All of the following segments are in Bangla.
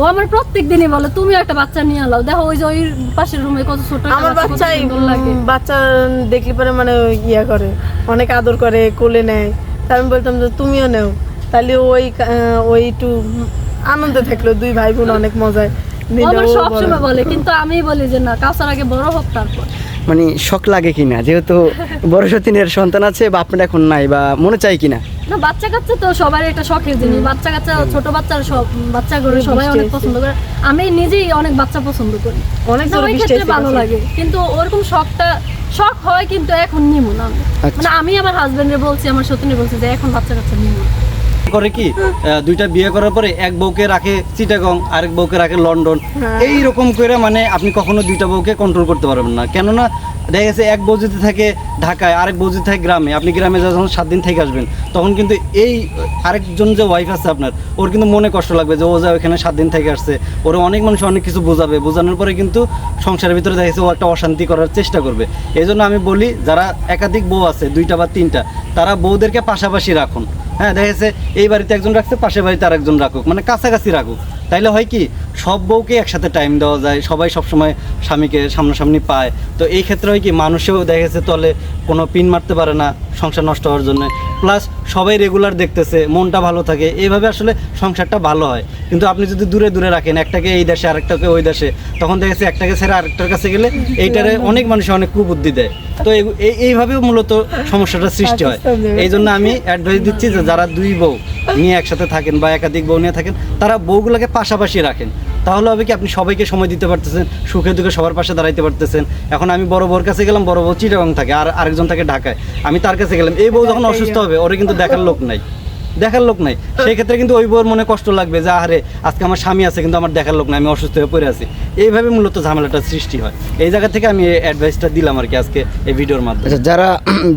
ও আমার প্রত্যেক দিনই বলে তুমি একটা বাচ্চা নিয়ে দেখো ওই যে ওই পাশের রুমে কত ছোট আমার বাচ্চা, দেখলে পরে মানে ইয়া করে অনেক আদর করে কোলে নেয়। তা আমি বলতাম যে তুমিও নেও। তাহলে ওই ওই একটু আনন্দে থাকল দুই ভাই বোন অনেক মজায়। সবসময় বলে। বলে কিন্তু আমি বলি যে না কাউসার আগে বড় হোক তারপর। মানে শখ লাগে কিনা? যেহেতু বড় সতীনের সন্তান আছে বা আপনার এখন নাই বা মনে চাই কিনা? না বাচ্চা কাচ্চা তো সবার একটা শখের জিনিস। বাচ্চা কাচ্চা ছোট বাচ্চারা সব বাচ্চা করে সবাই অনেক পছন্দ করে। আমি নিজেই অনেক বাচ্চা পছন্দ করি। অনেক ওই বৃষ্টি ক্ষেত্রে ভালো লাগে। কিন্তু ওরকম শখটা শখ হয় কিন্তু এখন নিব না। আমি। আচ্ছা। মানে আমি আমার হাজবেন্ডে বলছি আমার সত্যি বলছি যে এখন বাচ্চা কাচ্চা নিব করে কি দুইটা বিয়ে করার পরে এক বউকে রাখে চিটাগং আরেক বউকে রাখে লন্ডন। এই রকম করে মানে আপনি কখনো দুইটা বউকে কন্ট্রোল করতে পারবেন না। কেননা দেখা গেছে এক যদি থাকে ঢাকায়, আরেক বউ থাকে গ্রামে। আপনি গ্রামে যখন সাত দিন থেকে আসবেন, তখন কিন্তু এই আরেকজন যে ওয়াইফ আছে আপনার, ওর কিন্তু মনে কষ্ট লাগবে যে ও যা ওখানে সাত দিন থেকে আসছে। ওর অনেক মানুষ অনেক কিছু বোঝাবে। বোঝানোর পরে কিন্তু সংসারের ভিতরে দেখা গেছে ও একটা অশান্তি করার চেষ্টা করবে। এই জন্য আমি বলি, যারা একাধিক বউ আছে, দুইটা বা তিনটা, তারা বউদেরকে পাশাপাশি রাখুন। হ্যাঁ দেখা গেছে এই বাড়িতে একজন রাখছে, পাশের বাড়িতে আরেকজন রাখুক। মানে কাছাকাছি রাখুক। তাইলে হয় কি সব বউকে একসাথে টাইম দেওয়া যায় সবাই সবসময় স্বামীকে সামনাসামনি পায়। তো এই ক্ষেত্রে হয় কি মানুষেও দেখা গেছে তলে কোনো পিন মারতে পারে না সংসার নষ্ট হওয়ার জন্য। প্লাস সবাই রেগুলার দেখতেছে মনটা ভালো থাকে। এইভাবে আসলে সংসারটা ভালো হয়। কিন্তু আপনি যদি দূরে দূরে রাখেন একটাকে এই দেশে আরেকটাকে ওই দেশে তখন দেখা গেছে একটাকে ছেড়ে আরেকটার কাছে গেলে এইটারে অনেক মানুষ অনেক কুবুদ্ধি দেয়। তো এই- এই- এইভাবেও মূলত সমস্যাটা সৃষ্টি হয়। এই জন্য আমি অ্যাডভাইস দিচ্ছি যে যারা দুই বউ নিয়ে একসাথে থাকেন বা একাধিক বউ নিয়ে থাকেন তারা বউগুলোকে পাশাপাশি রাখেন। তাহলে হবে কি আপনি সবাইকে সময় দিতে পারতেছেন সুখে দুঃখে সবার পাশে দাঁড়াইতে পারতেছেন। এখন আমি বড় বউর কাছে গেলাম বড় বউ চিটাগং থাকে আর আরেকজন থাকে ঢাকায়। আমি তার কাছে গেলাম এই বউ যখন অসুস্থ হবে ওরে কিন্তু দেখার লোক নাই। দেখার লোক নাই। সেই ক্ষেত্রে কিন্তু ওই বউর মনে কষ্ট লাগবে যে আরে আজকে আমার স্বামী আছে কিন্তু আমার দেখার লোক নাই আমি অসুস্থ হয়ে পড়ে আছি। এইভাবে মূলত ঝামেলাটা সৃষ্টি হয়। এই জায়গা থেকে আমি অ্যাডভাইসটা দিলাম আর কি আজকে এই ভিডিওর মাধ্যমে। আচ্ছা যারা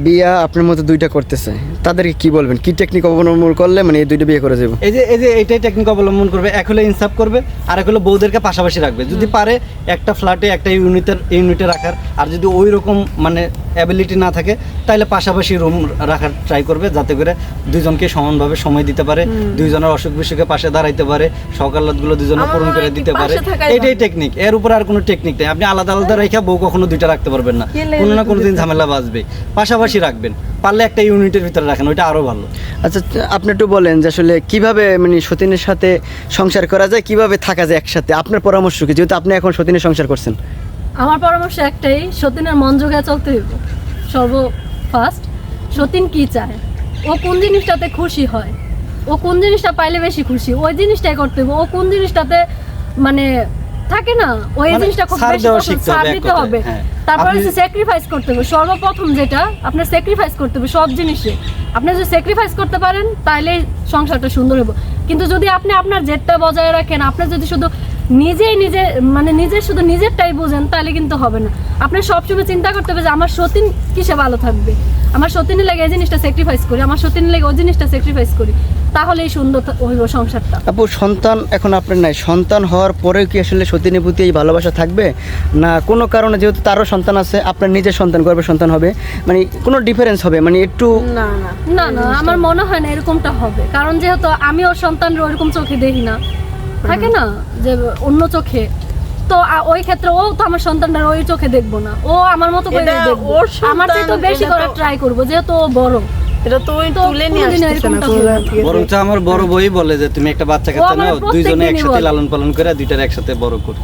বিয়া আপনার মতো দুইটা করতেছে তাদেরকে কি বলবেন? কি টেকনিক অবলম্বন করলে মানে এই দুইটা বিয়ে করে যাব? এই যে এই যে এইটাই টেকনিক অবলম্বন করবে। এক হলে ইনসাফ করবে আর এক হলো বউদেরকে পাশাপাশি রাখবে। যদি পারে একটা ফ্ল্যাটে একটা ইউনিটের ইউনিটে রাখার। আর যদি ওই রকম মানে অ্যাবিলিটি না থাকে তাহলে পাশাপাশি রুম রাখার ট্রাই করবে যাতে করে দুজনকে সমানভাবে সময় দিতে পারে দুইজনের অসুখ বিসুখে পাশে দাঁড়াইতে পারে সকালাতগুলো দুজনে পূরণ করে দিতে পারে। এটাই টেকনিক এর উপর আর কোনো টেকনিক নেই। আপনি আলাদা আলাদা রেখে বউ কখনো দুইটা রাখতে পারবেন না। কোনো না কোনো দিন ঝামেলা বাঁচবে। পাশাপাশি রাখবেন। পারলে একটা ইউনিটের ভিতরে রাখেন ওইটা আরও ভালো। আচ্ছা আপনি একটু বলেন যে আসলে কীভাবে মানে সতীনের সাথে সংসার করা যায় কীভাবে থাকা যায় একসাথে? আপনার পরামর্শ কি? যেহেতু আপনি এখন সতীনের সংসার করছেন। আমার পরামর্শ একটাই সতীনের মন জোগায় চলতে হইব। সর্ব ফার্স্ট সতীন কি চায়? ও কোন জিনিসটাতে খুশি হয়? ও কোন জিনিসটা পাইলে বেশি খুশি? ওই জিনিসটাই করতে হবে। ও কোন জিনিসটাতে মানে থাকে না? ওই মানে জিনিসটা খুব বেশি ছাড় দিতে হবে। হ্যাঁ। তারপর হচ্ছে স্যাক্রিফাইস করতে হবে। সর্বপ্রথম যেটা আপনার স্যাক্রিফাইস করতে হবে সব জিনিসে। আপনি যদি স্যাক্রিফাইস করতে পারেন তাহলে সংসারটা সুন্দর হবে। কিন্তু যদি আপনি আপনার জেদটা বজায় রাখেন আপনি যদি শুধু নিজেই নিজে মানে নিজে শুধু নিজেরটাই বোঝেন তাহলে কিন্তু হবে না। আপনার সবসময় চিন্তা করতে হবে যে আমার সতীন কিসে ভালো থাকবে? আমার সতীনের লাগে এই জিনিসটা স্যাক্রিফাইস করি আমার সতীনের লাগে ওই জিনিসটা স্যাক্রিফাইস করি তাহলে এই সুন্দর হইব সংসারটা। আপু সন্তান এখন আপনার নাই। সন্তান হওয়ার পরেও কি আসলে সতীনের প্রতি এই ভালোবাসা থাকবে? না কোনো কারণে যেহেতু তারও সন্তান আছে আপনার নিজের সন্তান গর্বের সন্তান হবে মানে কোনো ডিফারেন্স হবে? মানে একটু না না। না না আমার মনে হয় না এরকমটা হবে। কারণ যেহেতু আমি ওর সন্তানের ওইরকম চোখে দেখি না। থাকে না? যে অন্য চোখে। তো ওই ক্ষেত্রে ও তো আমার সন্তানটা ওই চোখে দেখব না। ও আমার মতো করে দেখব। ওর আমার চেয়ে তো বেশি এটা করে ট্রাই করব যেহেতু ও বড়। এটা তো ওই তুলে নিয়ে আসতেছে না। বরঞ্চ আমার বড় বই বলে যে তুমি একটা বাচ্চা কাচ্চা নাও দুইজনে একসাথে লালন পালন করে দুইটার একসাথে বড় করো।